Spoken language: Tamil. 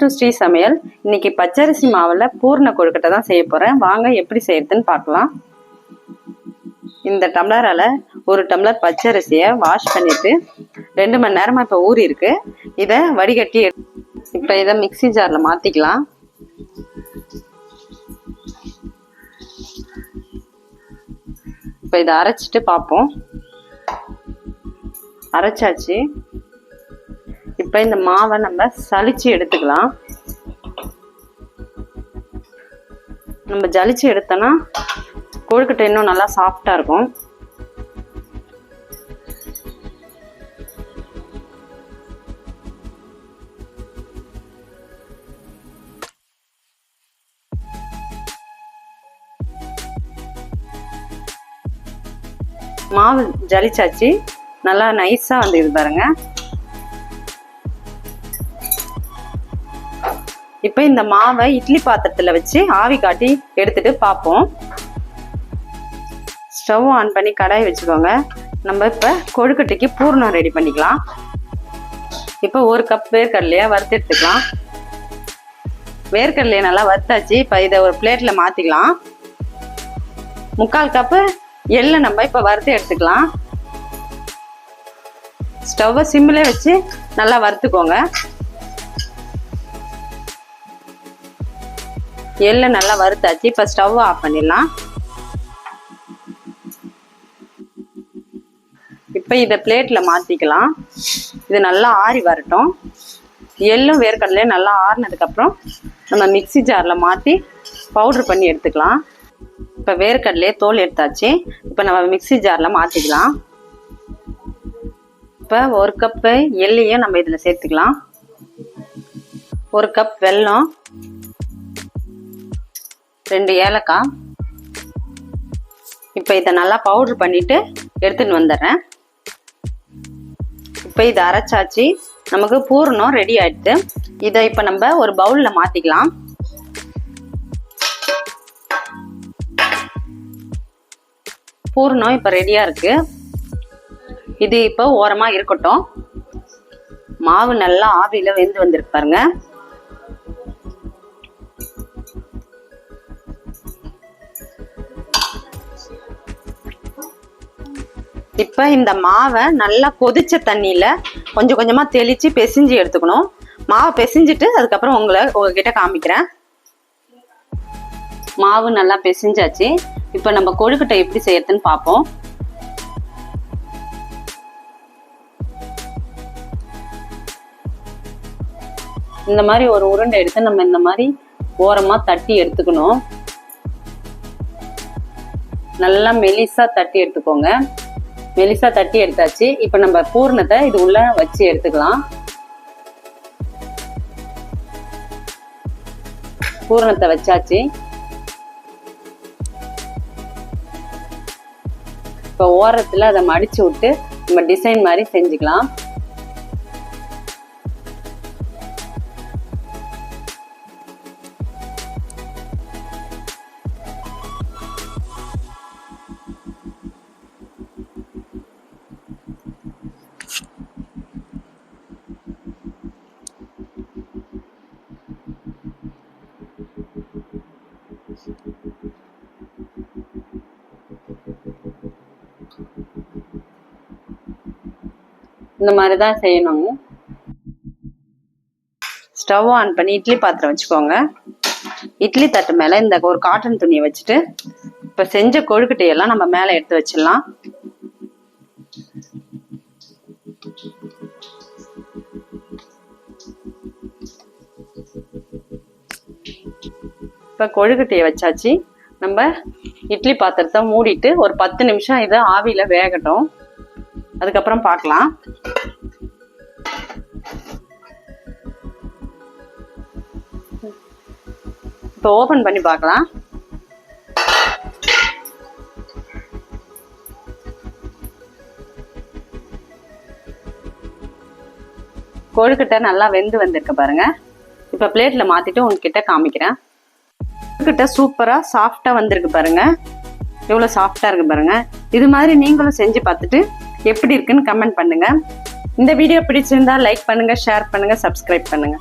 டு ஸ்ரீ சமையல் இன்னைக்கு பச்சரிசி மாவில் பூர்ண கொழுக்கட்டை தான் செய்ய போகிறேன் வாங்க எப்படி செய்யறதுன்னு பார்க்கலாம். இந்த டம்ளரால் ஒரு டம்ளர் பச்சரிசியை வாஷ் பண்ணிட்டு ரெண்டு மணி நேரமாக இப்போ ஊறி இருக்கு. இதை வடிகட்டி இப்போ இதை மிக்ஸி ஜாரில் மாற்றிக்கலாம் இப்போ இதை அரைச்சிட்டு பார்ப்போம். அரைச்சாச்சு. இப்போ இந்த மாவை நம்ம சளிச்சு எடுத்துக்கலாம். நம்ம ஜலிச்சு எடுத்தோன்னா கொழுக்கட்டை இன்னும் நல்லா சாஃப்டாக இருக்கும். மாவு ஜலிச்சாச்சு. நல்லா நைஸாக வந்து இது பாருங்க. இப்போ இந்த மாவை இட்லி பாத்திரத்தில் வச்சு ஆவி காட்டி எடுத்துட்டு பார்ப்போம் ஸ்டவ் ஆன் பண்ணி கடாய் வச்சுக்கோங்க. நம்ம இப்போ கொழுக்கட்டைக்கு பூர்ணம் ரெடி பண்ணிக்கலாம். இப்போ ஒரு கப் வேர்க்கடலையை வறுத்து எடுத்துக்கலாம். வேர்க்கடலையை நல்லா வறுத்தாச்சு. இப்போ இதை ஒரு பிளேட்டில் மாற்றிக்கலாம் முக்கால் கப்பு எள்ளை நம்ம இப்போ வறுத்து எடுத்துக்கலாம். ஸ்டவ்வை சிம்மிலே வச்சு நல்லா வறுத்துக்கோங்க. எள்ளை நல்லா வறுத்தாச்சு. இப்போ ஸ்டவ் ஆஃப் பண்ணிடலாம். இப்போ இதை பிளேட்டில் மாற்றிக்கலாம் இது நல்லா ஆறி வரட்டும். எள்ளும் வேர்க்கடலையும் நல்லா ஆறினதுக்கப்புறம் நம்ம மிக்ஸி ஜாரில் மாற்றி பவுட்ரு பண்ணி எடுத்துக்கலாம். இப்போ வேர்க்கடலையே தோல் எடுத்தாச்சு. இப்போ நம்ம மிக்ஸி ஜாரில் மாற்றிக்கலாம் இப்போ ஒரு கப்பு எள்ளையும் நம்ம இதில் சேர்த்துக்கலாம். ஒரு கப் வெல்லம் ரெண்டு ஏலக்காய். இப்போ இதை நல்லா பவுட்ரு பண்ணிவிட்டு எடுத்துன்னு வந்துடுறேன். இப்போ இதை அரைச்சாச்சு. நமக்கு பூரணம் ரெடி ஆயிடுது. இதை இப்போ நம்ம ஒரு பவுலில் மாற்றிக்கலாம் பூரணம் இப்போ ரெடியாக இருக்கு. இது இப்போ ஓரமாக இருக்கட்டும். மாவு நல்லா ஆவியில் வெந்து வந்திருக்கு பாருங்க. இப்போ இந்த மாவை நல்லா கொதிச்ச தண்ணியில் கொஞ்சம் கொஞ்சமாக தெளித்து பிசைஞ்சு எடுத்துக்கணும். மாவை பெசிஞ்சிட்டு அதுக்கப்புறம் உங்களை உங்ககிட்ட காமிக்கிறேன். மாவு நல்லா பெசிஞ்சாச்சு. இப்போ நம்ம கொழுக்கட்டை எப்படி செய்யறதுன்னு பார்ப்போம். இந்த மாதிரி ஒரு உருண்டை எடுத்து நம்ம இந்த மாதிரி ஓரமாக தட்டி எடுத்துக்கணும். நல்லா மெலிசா தட்டி எடுத்துக்கோங்க. மெலிசா தட்டி எடுத்தாச்சு. இப்போ நம்ம பூர்ணத்தை இது உள்ள வச்சு எடுத்துக்கலாம். பூரணத்தை வச்சாச்சு. இப்போ ஓரத்தில் அதை மடிச்சு விட்டு நம்ம டிசைன் மாதிரி செஞ்சுக்கலாம். இந்த மாதிரி தான் செய்யணும். ஸ்டவ் ஆன் பண்ணி இட்லி பாத்திரம் வச்சுக்கோங்க. இட்லி தட்டு மேலே இந்த ஒரு காட்டன் துணியை வச்சுட்டு இப்போ செஞ்ச கொழுக்கட்டையெல்லாம் நம்ம மேலே எடுத்து வச்சிடலாம். இப்போ கொழுக்கட்டையை வச்சாச்சு. நம்ம இட்லி பாத்திரத்தை மூடிட்டு ஒரு பத்து நிமிஷம் இதை ஆவியில் வேகட்டும். அதுக்கப்புறம் பார்க்கலாம். இப்போ ஓபன் பண்ணி பார்க்கலாம். கொழுக்கட்டை நல்லா வெந்து வந்திருக்கு பாருங்க. இப்போ பிளேட்ல மாத்திட்டு உங்ககிட்ட காமிக்கிறேன். கொழுக்கட்டை சூப்பரா சாஃப்டா வந்திருக்கு பாருங்க. எவ்வளோ சாஃப்டா இருக்கு பாருங்க. இது மாதிரி நீங்களும் செஞ்சு பார்த்துட்டு எப்படி இருக்குன்னு கமெண்ட் பண்ணுங்க. இந்த வீடியோ பிடிச்சிருந்தா லைக் பண்ணுங்க ஷேர் பண்ணுங்க சப்ஸ்கிரைப் பண்ணுங்க.